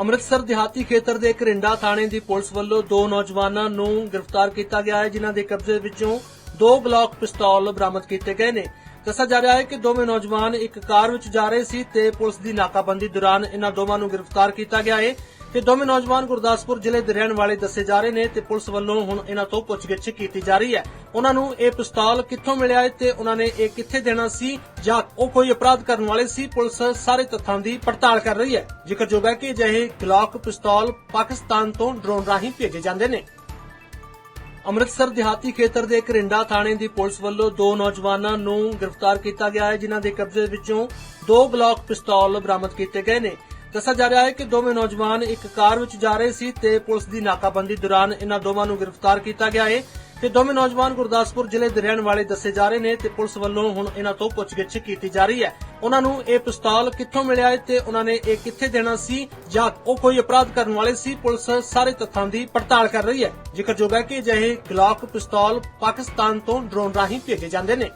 ਅੰਮ੍ਰਿਤਸਰ ਦਿਹਾਤੀ ਖੇਤਰ ਦੇ ਕਰਿੰਡਾ ਥਾਣੇ ਦੀ ਪੁਲਿਸ ਵੱਲੋਂ ਦੋ ਨੌਜਵਾਨਾਂ ਨੂੰ ਗ੍ਰਿਫਤਾਰ ਕੀਤਾ ਗਿਆ ਹੈ, ਜਿਨ੍ਹਾਂ ਦੇ ਕਬਜ਼ੇ ਵਿੱਚੋਂ ਦੋ ਗਲੌਕ ਪਿਸਤੌਲ ਬਰਾਮਦ ਕੀਤੇ ਗਏ ਨੇ। ਦੱਸਿਆ ਜਾ ਰਿਹਾ ਹੈ ਕਿ ਦੋਵੇਂ ਨੌਜਵਾਨ ਇੱਕ ਕਾਰ ਵਿੱਚ ਜਾ ਰਹੇ ਸੀ ਤੇ ਪੁਲਿਸ ਦੀ ਨਾਕਾਬੰਦੀ ਦੌਰਾਨ ਇਹਨਾਂ ਦੋਵਾਂ ਨੂੰ ਗ੍ਰਿਫਤਾਰ ਕੀਤਾ ਗਿਆ ਹੈ। ਤੇ ਦੋਵੇਂ ਨੌਜਵਾਨ ਗੁਰਦਾਸਪੁਰ ਜ਼ਿਲ੍ਹੇ ਦੇ ਰਹਿਣ ਵਾਲੇ ਦੱਸੇ ਜਾ ਰਹੇ ਨੇ ਤੇ ਪੁਲਿਸ ਵੱਲੋਂ ਹੁਣ ਇਹਨਾਂ ਤੋਂ ਪੁੱਛਗਿੱਛ ਕੀਤੀ ਜਾ ਰਹੀ ਹੈ। ਉਹਨਾਂ ਨੂੰ ਇਹ ਪਿਸਤੌਲ ਕਿੱਥੋਂ ਮਿਲਿਆ ਤੇ ਉਹਨਾਂ ਨੇ ਇਹ ਕਿੱਥੇ ਦੇਣਾ ਸੀ ਜਾਂ ਉਹ ਕੋਈ ਅਪਰਾਧ ਕਰਨ ਵਾਲੇ ਸੀ, ਪੁਲਿਸ ਸਾਰੇ ਤੱਥਾਂ ਦੀ ਪੜਤਾਲ ਕਰ ਰਹੀ ਹੈ। ਜ਼ਿਕਰਯੋਗ ਹੈ ਕਿ ਅਜਿਹੇ ਗਲੌਕ ਪਿਸਤੌਲ ਪਾਕਿਸਤਾਨ ਤੋਂ ਡਰੋਨ ਰਾਹੀਂ ਭੇਜੇ ਜਾਂਦੇ ਨੇ। ਅੰਮ੍ਰਿਤਸਰ ਦਿਹਾਤੀ ਖੇਤਰ ਦੇ ਕਰਿੰਡਾ ਥਾਣੇ ਦੀ ਪੁਲਿਸ ਵੱਲੋਂ ਦੋ ਨੌਜਵਾਨਾਂ ਨੂੰ ਗ੍ਰਿਫਤਾਰ ਕੀਤਾ ਗਿਆ ਹੈ, ਜਿਨ੍ਹਾਂ ਦੇ ਕਬਜ਼ੇ ਵਿੱਚੋਂ ਦੋ ਗਲੌਕ ਪਿਸਤੌਲ ਬਰਾਮਦ ਕੀਤੇ ਗਏ ਨੇ। ਦੱਸਿਆ ਜਾ ਰਿਹਾ ਹੈ ਕਿ ਦੋਵੇਂ ਨੌਜਵਾਨ ਇੱਕ ਕਾਰ ਵਿੱਚ ਜਾ ਰਹੇ ਸੀ ਤੇ ਪੁਲਿਸ ਦੀ ਨਾਕਾਬੰਦੀ ਦੌਰਾਨ ਇਹਨਾਂ ਦੋਵਾਂ ਨੂੰ ਗ੍ਰਿਫਤਾਰ ਕੀਤਾ ਗਿਆ ਹੈ ਤੇ ਦੋਵੇਂ ਨੌਜਵਾਨ ਗੁਰਦਾਸਪੁਰ ਜ਼ਿਲ੍ਹੇ ਦੇ ਰਹਿਣ ਵਾਲੇ ਦੱਸੇ ਜਾ ਰਹੇ ਨੇ ਤੇ ਪੁਲਿਸ ਵੱਲੋਂ ਹੁਣ ਇਹਨਾਂ ਤੋਂ ਪੁੱਛਗਿੱਛ ਕੀਤੀ ਜਾ ਰਹੀ ਹੈ। ਉਹਨਾਂ ਨੂੰ ਇਹ ਪਿਸਤੌਲ ਕਿੱਥੋਂ ਮਿਲਿਆ ਹੈ ਤੇ ਉਹਨਾਂ ਨੇ ਇਹ ਕਿੱਥੇ ਦੇਣਾ ਸੀ ਜਾਂ ਉਹ ਕੋਈ ਅਪਰਾਧ ਕਰਨ ਵਾਲੇ ਸੀ, ਪੁਲਿਸ ਸਾਰੇ ਤੱਥਾਂ ਦੀ ਪੜਤਾਲ ਕਰ ਰਹੀ ਹੈ। ਜ਼ਿਕਰਯੋਗ ਹੈ ਕਿ ਅਜਿਹੇ ਗਲੌਕ ਪਿਸਤੌਲ ਪਾਕਿਸਤਾਨ ਤੋਂ ਡਰੋਨ ਰਾਹੀਂ ਭੇਜੇ ਜਾਂਦੇ ਨੇ।